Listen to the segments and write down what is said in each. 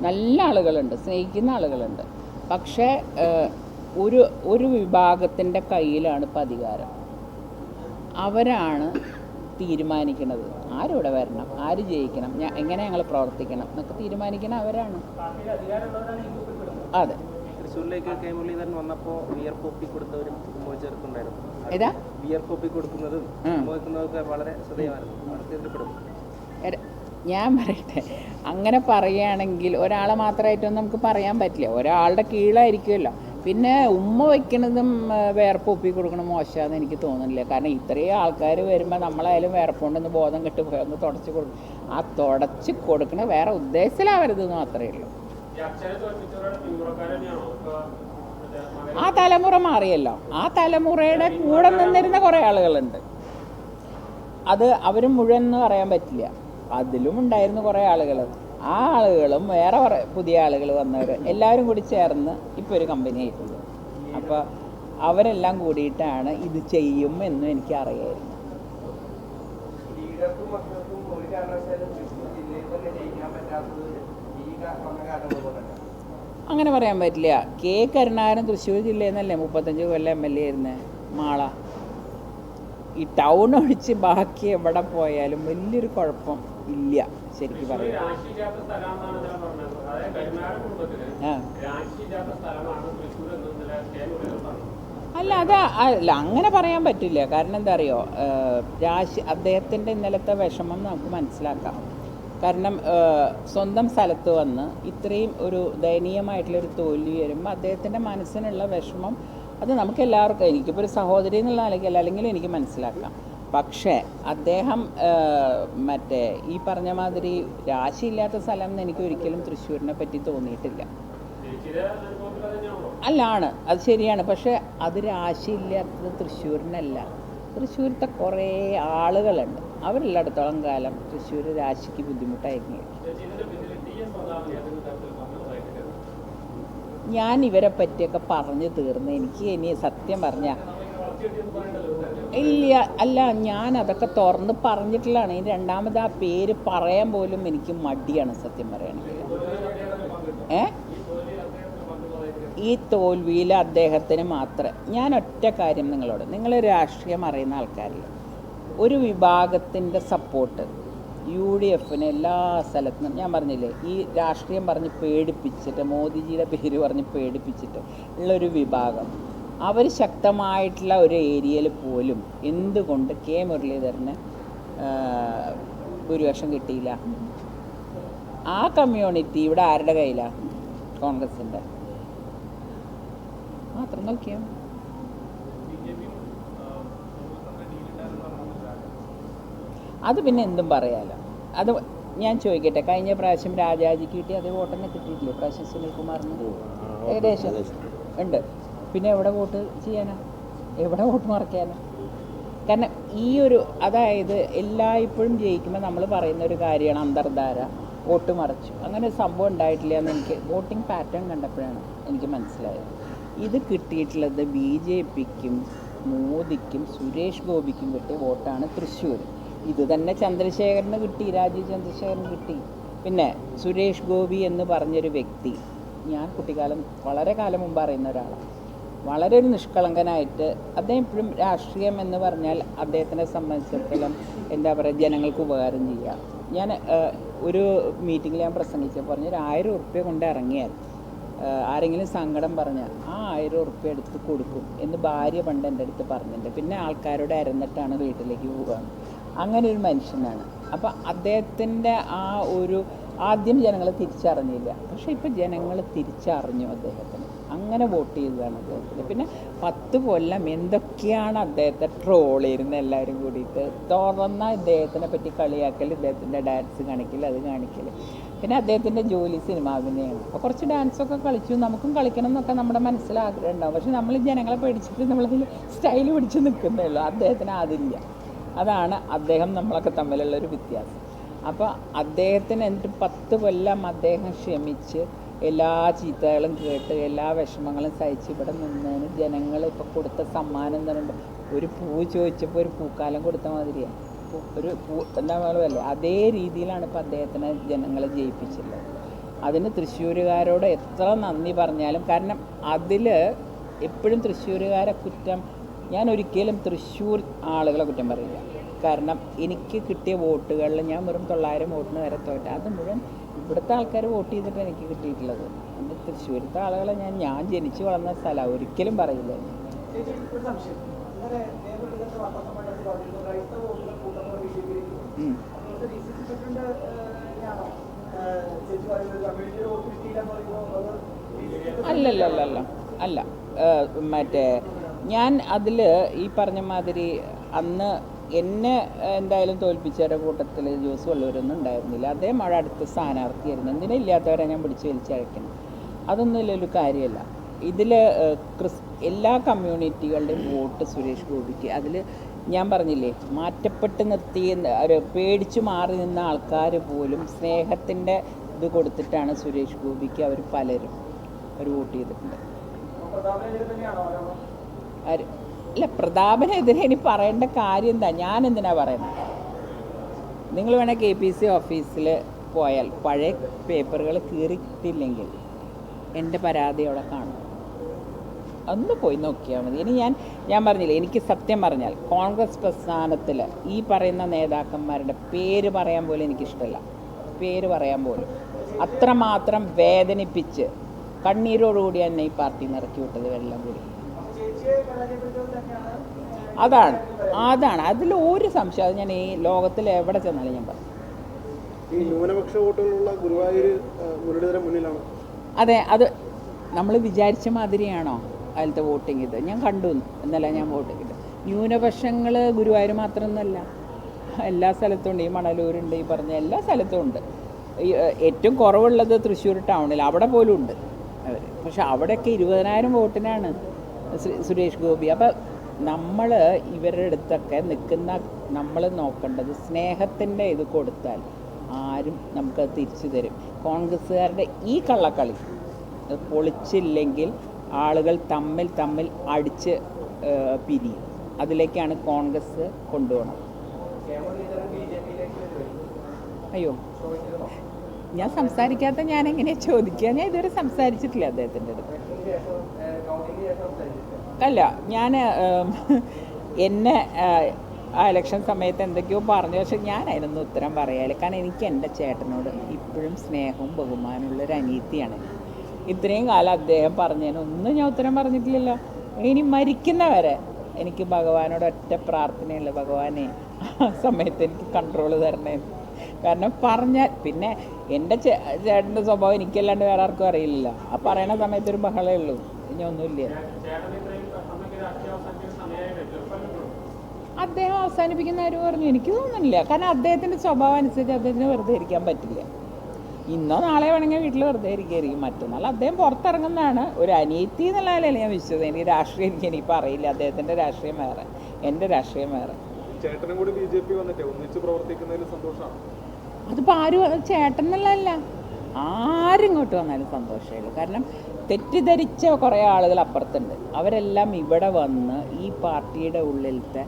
നല്ല ആളുകളുണ്ട് സ്നേഹിക്കുന്ന ആളുകളുണ്ട്. പക്ഷേ ഒരു ഒരു വിഭാഗത്തിന്റെ കയ്യിലാണ് ഇപ്പം അധികാരം. അവരാണ് തീരുമാനിക്കുന്നത്. ആരിവിടെ വരണം ആര് ജയിക്കണം ഞാൻ എങ്ങനെ ഞങ്ങൾ പ്രവർത്തിക്കണം എന്നൊക്കെ തീരുമാനിക്കണം അവരാണ്. അതെ. തൃശ്ശൂരിലേക്ക് കെ മുരളീധരൻ വന്നപ്പോൾ വിയർപ്പ് ഒപ്പി ഏതാ? വിയർപ്പ് ഒപ്പി കൊടുക്കുന്നതും ഉം. മോഹിക്കുന്നതൊക്കെ വളരെ ശ്രദ്ധേയമായിരുന്നു. ഞാൻ പറയട്ടെ. അങ്ങനെ പറയുകയാണെങ്കിൽ ഒരാളെ മാത്രമായിട്ടൊന്നും നമുക്ക് പറയാൻ പറ്റില്ല. ഒരാളുടെ കീഴായിരിക്കുമല്ലോ പിന്നെ ഉമ്മ വയ്ക്കണതും വേർപ്പ് ഒപ്പി കൊടുക്കണം മോശമാണെന്ന് എനിക്ക് തോന്നുന്നില്ല. കാരണം ഇത്രയും ആൾക്കാർ വരുമ്പോൾ നമ്മളായാലും വേർപ്പുണ്ടെന്ന് ബോധം കെട്ട് പോയി ഒന്ന് തുടച്ച് കൊടുക്കും ആ തുടച്ച് കൊടുക്കണ വേറെ ഉദ്ദേശത്തിലാവരുതെന്ന് മാത്രമേ ഉള്ളൂ. ആ തലമുറ മാറിയല്ലോ. ആ തലമുറയുടെ കൂടെ നിന്നിരുന്ന കുറേ ആളുകളുണ്ട്. അത് അവരും മുഴുവൻ എന്ന് പറയാൻ പറ്റില്ല. അതിലും ഉണ്ടായിരുന്നു കുറേ ആളുകൾ. ആ ആളുകളും വേറെ കുറെ പുതിയ ആളുകൾ വന്നവർ എല്ലാവരും കൂടി ചേർന്ന് ഇപ്പോൾ ഒരു കമ്പനി ആയിട്ടുണ്ട്. അപ്പോൾ അവരെല്ലാം കൂടിയിട്ടാണ് ഇത് ചെയ്യും എന്നും എനിക്ക് അറിയായിരുന്നു. അങ്ങനെ പറയാൻ പറ്റില്ല. കെ കരുണാകരൻ തൃശ്ശൂർ ജില്ലയിൽ നിന്നല്ലേ മുപ്പത്തഞ്ച് കൊല്ലം എം എൽ എ ആയിരുന്നേ? മാള. ഈ ടൗൺ ഒഴിച്ച് ബാക്കി എവിടെ പോയാലും വലിയൊരു കുഴപ്പം ഇല്ല ശരിക്കും പറയാം അല്ല അത് അല്ല അങ്ങനെ പറയാൻ പറ്റില്ല. കാരണം എന്താ അറിയോ? രാശി അദ്ദേഹത്തിന്റെ ഇന്നലത്തെ വിഷമം നമുക്ക് മനസ്സിലാക്കാം. കാരണം സ്വന്തം സ്ഥലത്ത് വന്ന് ഇത്രയും ഒരു ദയനീയമായിട്ടുള്ളൊരു തോൽവി വരുമ്പോൾ അദ്ദേഹത്തിന്റെ മനസ്സിനുള്ള വിഷമം അത് നമുക്ക് എല്ലാവർക്കും എനിക്കിപ്പോൾ ഒരു സഹോദരി എന്നുള്ള നിലയ്ക്കല്ല അല്ലെങ്കിൽ എനിക്ക് മനസ്സിലാക്കാം. പക്ഷേ അദ്ദേഹം മറ്റേ ഈ പറഞ്ഞ മാതിരി രാശിയില്ലാത്ത സ്ഥലം എന്ന് എനിക്ക് ഒരിക്കലും തൃശ്ശൂരിനെ പറ്റി തോന്നിയിട്ടില്ല. അല്ല ആണ് അത് ശരിയാണ്. പക്ഷേ അത് രാശിയില്ലാത്തത് തൃശ്ശൂരിനല്ല. തൃശ്ശൂരത്തെ കുറേ ആളുകളുണ്ട്. അവരുള്ളിടത്തോളം കാലം തൃശ്ശൂർ രാശിക്ക് ബുദ്ധിമുട്ടായിരിക്കും. ഞാൻ ഇവരെ പറ്റിയൊക്കെ പറഞ്ഞു തീർന്ന്. എനിക്ക് ഇനി സത്യം പറഞ്ഞ ഇല്ല അല്ല ഞാൻ അതൊക്കെ തുറന്ന് പറഞ്ഞിട്ടുള്ളതാണ്. ഈ രണ്ടാമത് ആ പേര് പറയാൻ പോലും എനിക്ക് മടിയാണ് സത്യം പറയണെങ്കിൽ. ഏ? ഈ തോൽവിയിൽ അദ്ദേഹത്തിന് മാത്രം. ഞാൻ ഒറ്റ കാര്യം നിങ്ങളോട് നിങ്ങൾ രാഷ്ട്രീയം അറിയുന്ന ആൾക്കാരില്ല? ഒരു വിഭാഗത്തിന്റെ സപ്പോർട്ട് യു ഡി എഫിന് എല്ലാ സ്ഥലത്തും ഞാൻ പറഞ്ഞില്ലേ ഈ രാഷ്ട്രീയം പറഞ്ഞ് പേടിപ്പിച്ചിട്ട് മോദിജിയുടെ പേര് പറഞ്ഞ് പേടിപ്പിച്ചിട്ട് ഉള്ളൊരു വിഭാഗം. അവർ ശക്തമായിട്ടുള്ള ഒരു ഏരിയയിൽ പോലും എന്തുകൊണ്ട് കെ മുരളീധരന് ഭൂരിപക്ഷം കിട്ടിയില്ല? ആ കമ്മ്യൂണിറ്റി ഇവിടെ ആരുടെ കയ്യിലാണ് കോൺഗ്രസിന്റെ മാത്രം നോക്കിയാൽ അത് പിന്നെ എന്തും പറയാലോ. അത് ഞാൻ ചോദിക്കട്ടെ കഴിഞ്ഞ പ്രാവശ്യം രാജാജിക്ക് കിട്ടി അതേ വോട്ടെന്നെ കിട്ടിയിട്ടില്ലേ? പ്രാവശ്യം സുനിൽകുമാറിന്? ഏകദേശം ഉണ്ട്. പിന്നെ എവിടെ വോട്ട് ചെയ്യാനാ? എവിടെ വോട്ട് മറക്കാനാ? കാരണം ഈ ഒരു അതായത് എല്ലായ്പ്പോഴും ജയിക്കുമ്പോൾ നമ്മൾ പറയുന്ന ഒരു കാര്യമാണ് അന്തർധാര വോട്ട് മറച്ചു. അങ്ങനെ ഒരു സംഭവം ഉണ്ടായിട്ടില്ല എന്ന് എനിക്ക് വോട്ടിംഗ് പാറ്റേൺ കണ്ടപ്പോഴാണ് എനിക്ക് മനസ്സിലായത്. ഇത് കിട്ടിയിട്ടുള്ളത് ബി ജെ പിക്കും മോദിക്കും സുരേഷ് ഗോപിക്കും കിട്ടിയ വോട്ടാണ് തൃശ്ശൂർ ഇത് തന്നെ ചന്ദ്രശേഖരന് കിട്ടി രാജീവ് ചന്ദ്രശേഖരൻ കിട്ടി. പിന്നെ സുരേഷ് ഗോപി എന്ന് പറഞ്ഞൊരു വ്യക്തി ഞാൻ കുട്ടിക്കാലം വളരെ കാലം മുമ്പ് അറിയുന്ന ഒരാളാണ്. വളരെ ഒരു നിഷ്കളങ്കനായിട്ട് അദ്ദേഹം ഇപ്പോഴും രാഷ്ട്രീയം എന്ന് പറഞ്ഞാൽ അദ്ദേഹത്തിനെ സംബന്ധിച്ചിടത്തോളം എന്താ പറയുക ജനങ്ങൾക്ക് ഉപകാരം ചെയ്യുക. ഞാൻ ഒരു മീറ്റിങ്ങിൽ ഞാൻ പ്രസംഗിച്ചപ്പോൾ പറഞ്ഞു ഒരു ആയിരം ഉറുപ്പ്യ കൊണ്ട് ഇറങ്ങിയാൽ ആരെങ്കിലും സങ്കടം പറഞ്ഞാൽ ആ ആയിരം ഉറുപ്പ്യ എടുത്ത് കൊടുക്കും എന്ന് ഭാര്യ പണ്ട് എന്റെ അടുത്ത് പറഞ്ഞിട്ടുണ്ട്. പിന്നെ ആൾക്കാരോട് അരന്നിട്ടാണ് വീട്ടിലേക്ക് പോവുകയാണ് അങ്ങനെ ഒരു മനുഷ്യനാണ്. അപ്പം അദ്ദേഹത്തിന്റെ ആ ഒരു ആദ്യം ജനങ്ങൾ തിരിച്ചറിഞ്ഞില്ല. പക്ഷേ ഇപ്പം ജനങ്ങൾ തിരിച്ചറിഞ്ഞു അദ്ദേഹത്തിന്. അങ്ങനെ വോട്ട് ചെയ്തതാണ് അദ്ദേഹത്തിന്. പിന്നെ പത്ത് കൊല്ലം എന്തൊക്കെയാണ് അദ്ദേഹത്തെ ട്രോൾ ചെയ്യുന്നത് എല്ലാവരും കൂടിയിട്ട്. തുറന്ന ഇദ്ദേഹത്തിനെ പറ്റി കളിയാക്കൽ ഇദ്ദേഹത്തിന്റെ ഡാൻസ് കാണിക്കൽ അത് കാണിക്കൽ പിന്നെ അദ്ദേഹത്തിന്റെ ജോലി സിനിമ അഭിനയം അപ്പോൾ കുറച്ച് ഡാൻസൊക്കെ കളിച്ചു. നമുക്കും കളിക്കണം എന്നൊക്കെ നമ്മുടെ മനസ്സിൽ ഉണ്ടാവും. പക്ഷെ നമ്മൾ ജനങ്ങളെ പേടിച്ചിട്ട് നമ്മളതിൽ സ്റ്റൈൽ പിടിച്ച് നിൽക്കുന്നേ ഉള്ളൂ. അദ്ദേഹത്തിന് അതില്ല. അതാണ് അദ്ദേഹം നമ്മളൊക്കെ തമ്മിലുള്ളൊരു വ്യത്യാസം. അപ്പോൾ അദ്ദേഹത്തിന് എന്നിട്ട് പത്ത് കൊല്ലം അദ്ദേഹം ക്ഷമിച്ച് എല്ലാ ചീത്തകളും കേട്ട് എല്ലാ വിഷമങ്ങളും സഹിച്ച് ഇവിടെ നിന്നതിന് ജനങ്ങൾ ഇപ്പോൾ കൊടുത്ത സമ്മാനം എന്ന് പറയുമ്പോൾ ഒരു പൂ ചോദിച്ചപ്പോൾ ഒരു പൂക്കാലം കൊടുത്ത മാതിരിയാണ് ഒരു പൂ എന്താ പറയുക അതേ രീതിയിലാണ് ഇപ്പോൾ അദ്ദേഹത്തിനെ ജനങ്ങളെ ജയിപ്പിച്ചിട്ടുള്ളത്. അതിന് തൃശ്ശൂരുകാരോട് എത്ര നന്ദി പറഞ്ഞാലും കാരണം അതിൽ എപ്പോഴും തൃശ്ശൂരുകാരെ കുറ്റം ഞാൻ ഒരിക്കലും തൃശ്ശൂർ ആളുകളെ കുറ്റം പറയില്ല. കാരണം എനിക്ക് കിട്ടിയ വോട്ടുകളിൽ ഞാൻ വെറും തൊള്ളായിരം വോട്ടിന് വരെ തോറ്റ. അത് മുഴുവൻ ഇവിടുത്തെ ആൾക്കാർ വോട്ട് ചെയ്തിട്ട് എനിക്ക് കിട്ടിയിട്ടുള്ളത്. എന്റെ തൃശ്ശൂരത്തെ ആളുകളെ ഞാൻ ഞാൻ ജനിച്ചു വളർന്ന സ്ഥലമാണ് ഒരിക്കലും പറയില്ല. അല്ലല്ലല്ല അല്ല. മറ്റേ ഞാൻ അതിൽ ഈ പറഞ്ഞ മാതിരി അന്ന് എന്നെ എന്തായാലും തോൽപ്പിച്ചവരുടെ കൂട്ടത്തിൽ ജോസ് വള്ളൂരൊന്നും ഉണ്ടായിരുന്നില്ല. അദ്ദേഹം അവിടെ അടുത്ത സ്ഥാനാർത്ഥിയായിരുന്നു. എന്തിനാ ഇല്ലാത്തവരെ ഞാൻ പിടിച്ച് വലിച്ചഴക്കണം? അതൊന്നും ഇല്ലൊരു കാര്യമല്ല ഇതിൽ ക്രിസ് എല്ലാ കമ്മ്യൂണിറ്റികളുടെയും വോട്ട് സുരേഷ് ഗോപിക്ക്. അതിൽ ഞാൻ പറഞ്ഞില്ലേ മാറ്റപ്പെട്ട് നിർത്തി ഒരു പേടിച്ചു മാറി നിന്ന ആൾക്കാർ പോലും സ്നേഹത്തിന്റെ ഇത് കൊടുത്തിട്ടാണ് സുരേഷ് ഗോപിക്ക് അവർ പലരും അവർ വോട്ട് ചെയ്തിട്ടുണ്ട്. ഇല്ല പ്രതാപനെതിരെ ഇനി പറയേണ്ട കാര്യം എന്താ? ഞാൻ എന്തിനാ പറയുന്നത് നിങ്ങൾ വേണേൽ കെ പി സി ഓഫീസിൽ പോയാൽ പഴയ പേപ്പറുകൾ കീറിയിട്ടില്ലെങ്കിൽ എന്റെ പരാതി അവിടെ കാണും. ഒന്ന് പോയി നോക്കിയാൽ മതി. ഇനി ഞാൻ ഞാൻ പറഞ്ഞില്ലേ എനിക്ക് സത്യം പറഞ്ഞാൽ കോൺഗ്രസ് പ്രസ്ഥാനത്തിൽ ഈ പറയുന്ന നേതാക്കന്മാരുടെ പേര് പറയാൻ പോലും എനിക്കിഷ്ടമല്ല പേര് പറയാൻ പോലും. അത്രമാത്രം വേദനിപ്പിച്ച് കണ്ണീരോടുകൂടി തന്നെ ഈ പാർട്ടി ഇറക്കി വിട്ടത് വെള്ളം കൂടി അതാണ് അതാണ്. അതിൽ ഒരു സംശയം അത് ഞാൻ ഈ ലോകത്തിൽ എവിടെ ചെന്നാലും ഞാൻ പറയും. ഈ ന്യൂനപക്ഷ വോട്ടുകളുള്ള ഗുരുവായൂർ മുരളീധരൻ മുന്നിലാണ്. അതെ അത് നമ്മൾ വിചാരിച്ച മാതിരിയാണോ അതിലത്തെ വോട്ടിംഗ് ഇത്? ഞാൻ കണ്ടു എന്നല്ല ഞാൻ വോട്ടിംഗ് ഇത് ന്യൂനപക്ഷങ്ങൾ ഗുരുവായൂർ മാത്രമൊന്നുമല്ല. എല്ലാ സ്ഥലത്തും ഉണ്ട്. ഈ മണലൂരുണ്ട് ഈ പറഞ്ഞ എല്ലാ സ്ഥലത്തും ഉണ്ട്. ഏറ്റവും കുറവുള്ളത് തൃശ്ശൂർ ടൗണിൽ അവിടെ പോലും ഉണ്ട്. അവർ പക്ഷെ അവിടെയൊക്കെ ഇരുപതിനായിരം വോട്ടിനാണ്. സുരേഷ് ഗോപി. അപ്പം നമ്മൾ ഇവരുടെ അടുത്തൊക്കെ നിൽക്കുന്ന നമ്മൾ നോക്കേണ്ടത് സ്നേഹത്തിന്റെ ഇത് കൊടുത്താൽ ആരും നമുക്ക് തിരിച്ചു തരും. കോൺഗ്രസ്സുകാരുടെ ഈ കള്ളക്കളി അത് പൊളിച്ചില്ലെങ്കിൽ ആളുകൾ തമ്മിൽ തമ്മിൽ അടിച്ച് പിരിയും. അതിലേക്കാണ് കോൺഗ്രസ് കൊണ്ടുപോകണം അയ്യോ. ഞാൻ സംസാരിക്കാത്ത ഞാൻ എങ്ങനെയാ ചോദിക്കുക? ഞാൻ ഇതുവരെ സംസാരിച്ചിട്ടില്ല അദ്ദേഹത്തിന്റെ അടുത്ത്. അല്ല ഞാൻ എന്നെ ആ, ഇലക്ഷൻ സമയത്ത് എന്തൊക്കെയോ പറഞ്ഞു. പക്ഷെ അതിനൊന്നും ഉത്തരം പറയാൽ. കാരണം എനിക്ക് എന്റെ ചേട്ടനോട് ഇപ്പോഴും സ്നേഹവും ബഹുമാനമുള്ള ഒരു അനീതിയാണ് ഇത്രയും കാലം അദ്ദേഹം പറഞ്ഞതിനൊന്നും ഞാൻ ഉത്തരം പറഞ്ഞിട്ടില്ലല്ലോ. ഇനി മരിക്കുന്നവരെ എനിക്ക് ഭഗവാനോട് ഒറ്റ പ്രാർത്ഥനയുള്ള ഭഗവാനെ. ആ സമയത്ത് എനിക്ക് കൺട്രോൾ തരണേ. കാരണം പറഞ്ഞാൽ പിന്നെ എന്റെ ചേട്ടന്റെ സ്വഭാവം എനിക്കല്ലാണ്ട് വേറെ ആർക്കും അറിയില്ല ആ പറയണ സമയത്തൊരു ഒരു ബഹളമേ ഉള്ളൂ. ഒന്നുമില്ല ചെറുപ്പം അദ്ദേഹം അവസാനിപ്പിക്കുന്ന കാര്യം പറഞ്ഞു. എനിക്ക് തോന്നുന്നില്ല. കാരണം അദ്ദേഹത്തിന്റെ സ്വഭാവം അനുസരിച്ച് അദ്ദേഹത്തിന് വെറുതെ ഇരിക്കാൻ പറ്റില്ല. ഇന്നോ നാളെ വേണമെങ്കിൽ വീട്ടിൽ വെറുതെ ഇരിക്കുകയായിരിക്കും മറ്റന്നാൾ. അദ്ദേഹം പുറത്തിറങ്ങുന്നതാണ് ഒരു അനീതി എന്നുള്ള നിലയിൽ ഞാൻ വിശ്വസിച്ചത് എനിക്ക് രാഷ്ട്രീയം എനിക്ക് ഇനി അറിയില്ല അദ്ദേഹത്തിന്റെ രാഷ്ട്രീയം വേറെ. എന്റെ രാഷ്ട്രീയം വേറെ. ചേട്ടനും കൂടി ബി ജെ പി വന്നിട്ട്. ഒന്നിച്ച് പ്രവർത്തിക്കുന്നതിൽ സന്തോഷമാണ്. അതിപ്പോൾ ആരും ചേട്ടൻ എന്നുള്ളതല്ല. ആരും ഇങ്ങോട്ട് വന്നാലും സന്തോഷമേ ഉള്ളൂ. കാരണം തെറ്റിദ്ധരിച്ച കുറേ ആളുകൾ അപ്പുറത്തുണ്ട്. അവരെല്ലാം ഇവിടെ വന്ന് ഈ പാർട്ടിയുടെ ഉള്ളിലത്തെ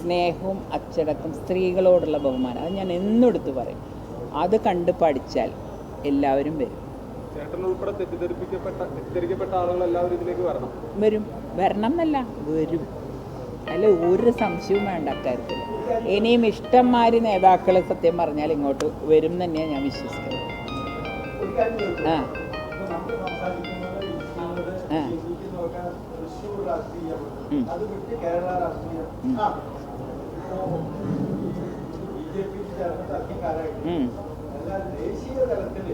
സ്നേഹവും അച്ചടക്കം സ്ത്രീകളോടുള്ള ബഹുമാനം അത് ഞാൻ എന്നും എടുത്ത് പറയും. അത് കണ്ട് പഠിച്ചാൽ എല്ലാവരും വരും. വരും. വരണം എന്നല്ല വരും. അല്ല ഒരു സംശയവും വേണ്ട അക്കാര്യത്തിൽ. ഇനിയും ഇഷ്ടംമാരി നേതാക്കൾ സത്യം പറഞ്ഞാൽ ഇങ്ങോട്ട് വരും തന്നെയാണ് ഞാൻ വിശ്വസിക്കുന്നത്. ആ. ബി ജെ പി ദേശീയ തലത്തിൽ.